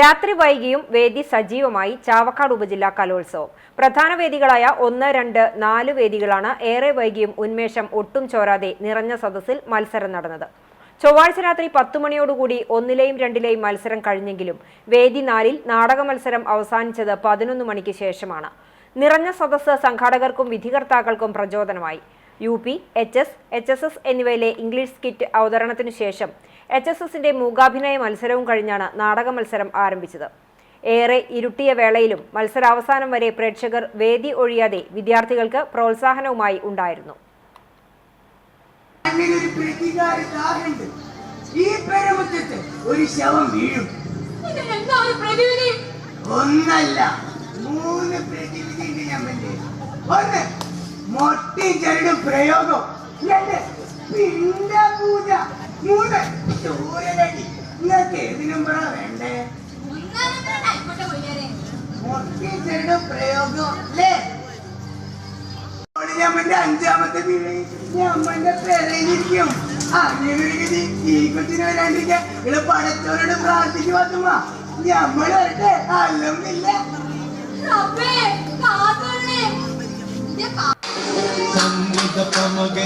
രാത്രി വൈകിയും വേദി സജീവമായി ചാവക്കാട് ഉപജില്ലാ കലോത്സവം. പ്രധാന വേദികളായ ഒന്ന് രണ്ട് നാല് വേദികളാണ് ഏറെ വൈകിയും ഉന്മേഷം ഒട്ടും ചോരാതെ നിറഞ്ഞ സദസ്സിൽ മത്സരം നടന്നത്. ചൊവ്വാഴ്ച രാത്രി പത്തു മണിയോടുകൂടി ഒന്നിലെയും രണ്ടിലെയും മത്സരം കഴിഞ്ഞെങ്കിലും വേദി നാലിൽ നാടക മത്സരം അവസാനിച്ചത് പതിനൊന്ന് മണിക്ക് ശേഷമാണ്. നിറഞ്ഞ സദസ്സ് സംഘാടകർക്കും വിധികർത്താക്കൾക്കും പ്രചോദനമായി. U P H S H S S എന്നിവയിലെ ഇംഗ്ലീഷ് സ്കിറ്റ് അവതരണത്തിനു ശേഷം എച്ച് എസ് എസിന്റെ മൂകാഭിനയ മത്സരവും കഴിഞ്ഞാണ് നാടക മത്സരം ആരംഭിച്ചത്. ഏറെ ഇരുട്ടിയ വേളയിലും മത്സരാവസാനം വരെ പ്രേക്ഷകർ വേദി ഒഴിയാതെ വിദ്യാർത്ഥികൾക്ക് പ്രോത്സാഹനവുമായി ഉണ്ടായിരുന്നു. ഈ പെരമുറ്റത്ത് ഒരു ശവം വീഴും. ഇതിനെന്താ ഒരു പ്രതിവിധി? ഒന്നല്ല മൂന്ന് പ്രതിവിധി ഒന്ന് മൊട്ടി ചരടും പ്രയോഗം. രണ്ട് സൂര്യനടി നിങ്ങൾക്ക് ഏത് നമ്പറാ വേണ്ടേ? ചരടും പ്രയോഗം അല്ലേ? ഞമ്മന്റെ അഞ്ചാമത്തെ വീട്. അമ്മന്റെ പെരയിലിരിക്കും. അങ്ങനെ ഈ കൊച്ചിനെ വരാണ്ടിരിക്കാൻ ഇവിടെ പടച്ചോരോട് പ്രാർത്ഥിച്ചു പാത്തുമ്മ ഞമ്മൾ വരട്ടെ. അല്ലൊന്നില്ല ഞാൻ സന്നിധ പമക